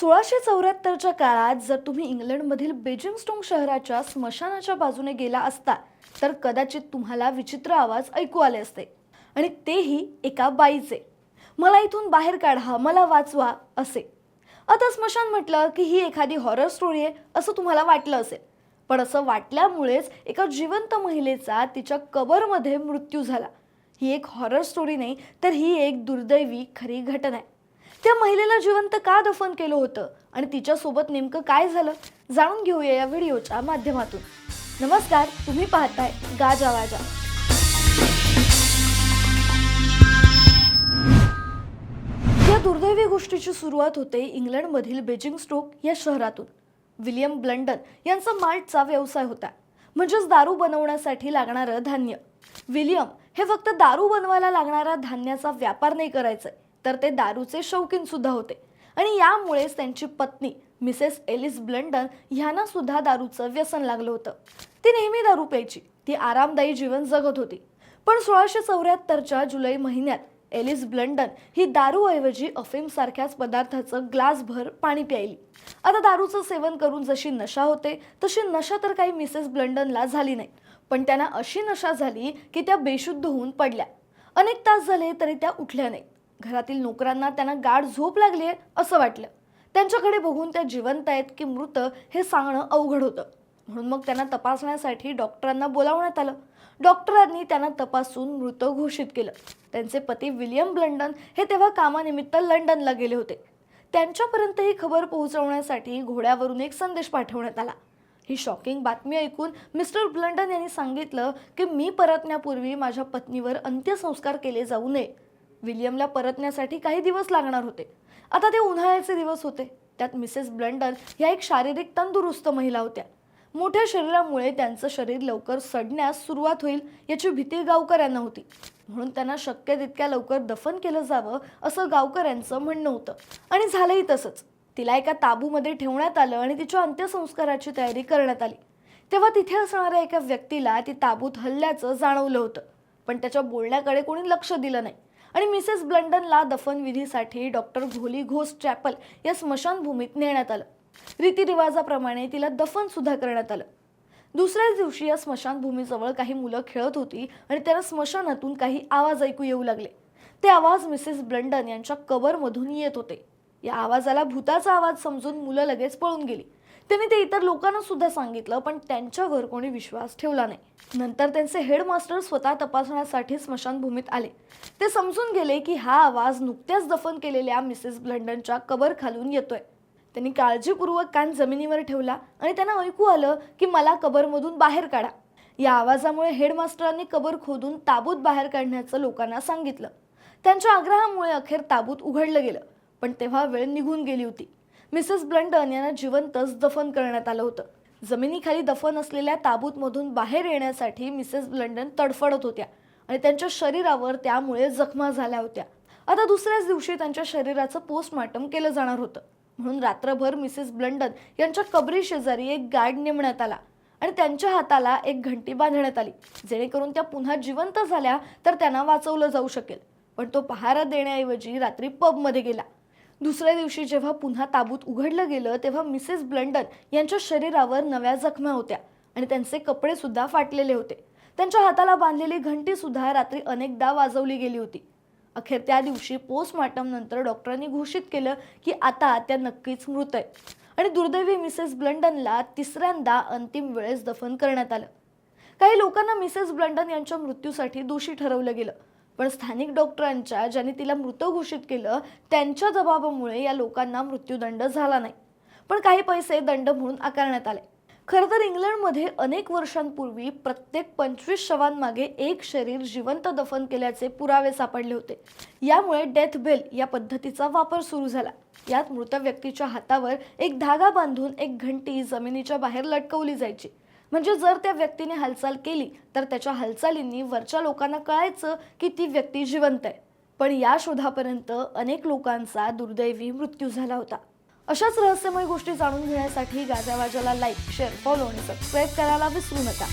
सोळाशे चौऱ्याहत्तरच्या काळात जर तुम्ही इंग्लंडमधील बेजिंगस्टोंग शहराच्या स्मशानाच्या बाजूने गेला असता तर कदाचित तुम्हाला विचित्र आवाज ऐकू आले असते. आणि तेही एका बाईचे. मला इथून बाहेर काढा मला वाचवा असे. आता स्मशान म्हटलं की ही एखादी हॉरर स्टोरी आहे असं तुम्हाला वाटलं असेल. पण असं वाटल्यामुळेच एका जिवंत महिलेचा तिच्या कबरमध्ये मृत्यू झाला. ही एक हॉरर स्टोरी नाही तर ही एक दुर्दैवी खरी घटना आहे. त्या महिलेला जिवंत का दफन केलं होतं? आणि तिच्यासोबत नेमकं काय झालं? जाणून घेऊया या व्हिडिओच्या माध्यमातून. नमस्कार तुम्ही पाहताय गाजा वाजा. या दुर्दैवी गोष्टीची सुरुवात होते इंग्लंडमधील बेजिंग स्टोक या शहरातून. विलियम ब्लंडन यांचा माल्टचा व्यवसाय होता. म्हणजेच दारू बनवण्यासाठी लागणारं धान्य. विलियम हे फक्त दारू बनवायला लागणारा धान्याचा व्यापार नाही करायचे तर ते दारूचे शौकीन सुद्धा होते. आणि यामुळेच त्यांची पत्नी मिसेस एलिस ब्लंडन ह्यांना सुद्धा दारूचं व्यसन लागलं होतं. ती नेहमी दारू प्यायची. ती आरामदायी जीवन जगत होती. पण सोळाशे चौऱ्याहत्तरच्या जुलै महिन्यात एलिस ब्लंडन ही दारूऐवजी अफेमसारख्याच पदार्थाचं ग्लासभर पाणी प्यायली. आता दारूचं सेवन करून जशी नशा होते तशी नशा तर काही मिसेस ब्लंडनला झाली नाही. पण त्यांना अशी नशा झाली की त्या बेशुद्ध होऊन पडल्या. अनेक तास झाले तरी त्या उठल्या नाहीत घरातील नोकरांना त्यांना गाढ झोप लागली आहे असं वाटलं. त्यांच्याकडे बघून त्या जिवंत आहेत की मृत हे सांगणं अवघड होतं. म्हणून मग त्यांना तपासण्यासाठी डॉक्टरांना बोलावण्यात आलं. डॉक्टरांनी त्यांना तपासून मृत घोषित केलं. त्यांचे पती विलियम ब्लंडन हे तेव्हा कामानिमित्त लंडनला गेले होते. त्यांच्यापर्यंत ही खबर पोहोचवण्यासाठी घोड्यावरून एक संदेश पाठवण्यात आला. ही शॉकिंग बातमी ऐकून मिस्टर ब्लंडन यांनी सांगितलं की मी परतण्यापूर्वी माझ्या पत्नीवर अंत्यसंस्कार केले जाऊ नये. विलियमला परतण्यासाठी काही दिवस लागणार होते. आता ते उन्हाळ्याचे दिवस होते. त्यात मिसेस ब्लंडर ह्या एक शारीरिक तंदुरुस्त महिला होत्या. मोठ्या शरीरामुळे त्यांचं शरीर लवकर सडण्यास सुरुवात होईल याची भीती गावकऱ्यांना होती. म्हणून त्यांना शक्य तितक्या लवकर दफन केलं जावं असं गावकऱ्यांचं म्हणणं होतं. आणि झालंही तसंच. तिला एका ताबूमध्ये ठेवण्यात आलं आणि तिच्या अंत्यसंस्काराची तयारी करण्यात आली. तेव्हा तिथे असणाऱ्या एका व्यक्तीला ती ताबूत हल्ल्याचं जाणवलं होतं. पण त्याच्या बोलण्याकडे कोणी लक्ष दिलं नाही. आणि मिसेस ब्लंडनला दफनविधीसाठी डॉक्टर घोली घोष चॅपल या स्मशानभूमीत नेण्यात आलं. रीतिरिवाजाप्रमाणे तिला दफन सुद्धा करण्यात आलं. दुसऱ्याच दिवशी या स्मशानभूमीजवळ काही मुलं खेळत होती आणि त्यांना स्मशानातून काही आवाज ऐकू येऊ लागले. ते आवाज मिसेस ब्लंडन यांच्या कबरमधून येत होते. या आवाजाला भूताचा आवाज समजून मुलं लगेच पळून गेली. त्यांनी ते इतर लोकांना सुद्धा सांगितलं पण त्यांच्यावर कोणी विश्वास ठेवला नाही. नंतर त्यांचे हेडमास्टर स्वतः तपासण्यासाठी स्मशानभूमीत आले. ते समजून गेले की हा आवाज नुकत्याच दफन केलेल्या मिसेस ब्लंडनच्या कबर खालून येतोय. त्यांनी काळजीपूर्वक कान जमिनीवर ठेवला आणि त्यांना ऐकू आलं की मला कबरमधून बाहेर काढा. या आवाजामुळे हेडमास्टरांनी कबर खोदून ताबूत बाहेर काढण्याचं लोकांना सांगितलं. त्यांच्या आग्रहामुळे अखेर ताबूत उघडलं गेलं पण तेव्हा वेळ निघून गेली होती. मिसेस ब्लंडन यांना जिवंतच दफन करण्यात आलं होतं. जमिनीखाली दफन असलेल्या ताबूतमधून बाहेर येण्यासाठी मिसेस ब्लंडन तडफडत होत्या आणि त्यांच्या शरीरावर त्यामुळे जखमा झाल्या होत्या. आता दुसऱ्याच दिवशी त्यांच्या शरीराचं पोस्टमॉर्टम केलं जाणार होतं. म्हणून रात्रभर मिसेस ब्लंडन यांच्या कबरी शेजारी एक गार्ड नेमण्यात आला आणि त्यांच्या हाताला एक घंटी बांधण्यात आली. जेणेकरून त्या पुन्हा जिवंत झाल्या तर त्यांना वाचवलं जाऊ शकेल. पण तो पहारा देण्याऐवजी रात्री पबमध्ये गेला. दुसऱ्या दिवशी जेव्हा पुन्हा ताबूत उघडलं गेलं तेव्हा मिसेस ब्लंडन यांच्या शरीरावर नव्या जखम्या होत्या आणि त्यांचे कपडे सुद्धा फाटलेले होते. त्यांच्या हाताला बांधलेली घंटी सुद्धा रात्री अनेकदा वाजवली गेली होती. अखेर त्या दिवशी पोस्टमॉर्टम नंतर डॉक्टरांनी घोषित केलं की आता त्या नक्कीच मृत आहेत आणि दुर्दैवी मिसेस ब्लंडनला तिसऱ्यांदा अंतिम वेळेस दफन करण्यात आलं. काही लोकांना मिसेस ब्लंडन यांच्या मृत्यूसाठी दोषी ठरवलं गेलं. पण स्थानिक डॉक्टरांच्या ज्यांनी तिला मृत घोषित केलं त्यांच्या दबावामुळे या लोकांना मृत्यूदंड झाला नाही. पण काही पैसे दंड म्हणून आकारण्यात आले. खरं तर इंग्लंडमध्ये अनेक वर्षांपूर्वी प्रत्येक पंचवीस शवांमागे एक शरीर जिवंत दफन केल्याचे पुरावे सापडले होते. यामुळे डेथ बेल या पद्धतीचा वापर सुरू झाला. यात मृत व्यक्तीच्या हातावर एक धागा बांधून एक घंटी जमिनीच्या बाहेर लटकवली जायची. म्हणजे जर त्या व्यक्तीने हालचाल केली तर त्याच्या हालचालींनी वरच्या लोकांना कळायचं की ती व्यक्ती जिवंत आहे. पण या शोधापर्यंत अनेक लोकांचा दुर्दैवी मृत्यू झाला होता. अशाच रहस्यमय गोष्टी जाणून घेण्यासाठी गाजावाजाला लाईक शेअर फॉलो आणि सबस्क्राईब करायला विसरू नका.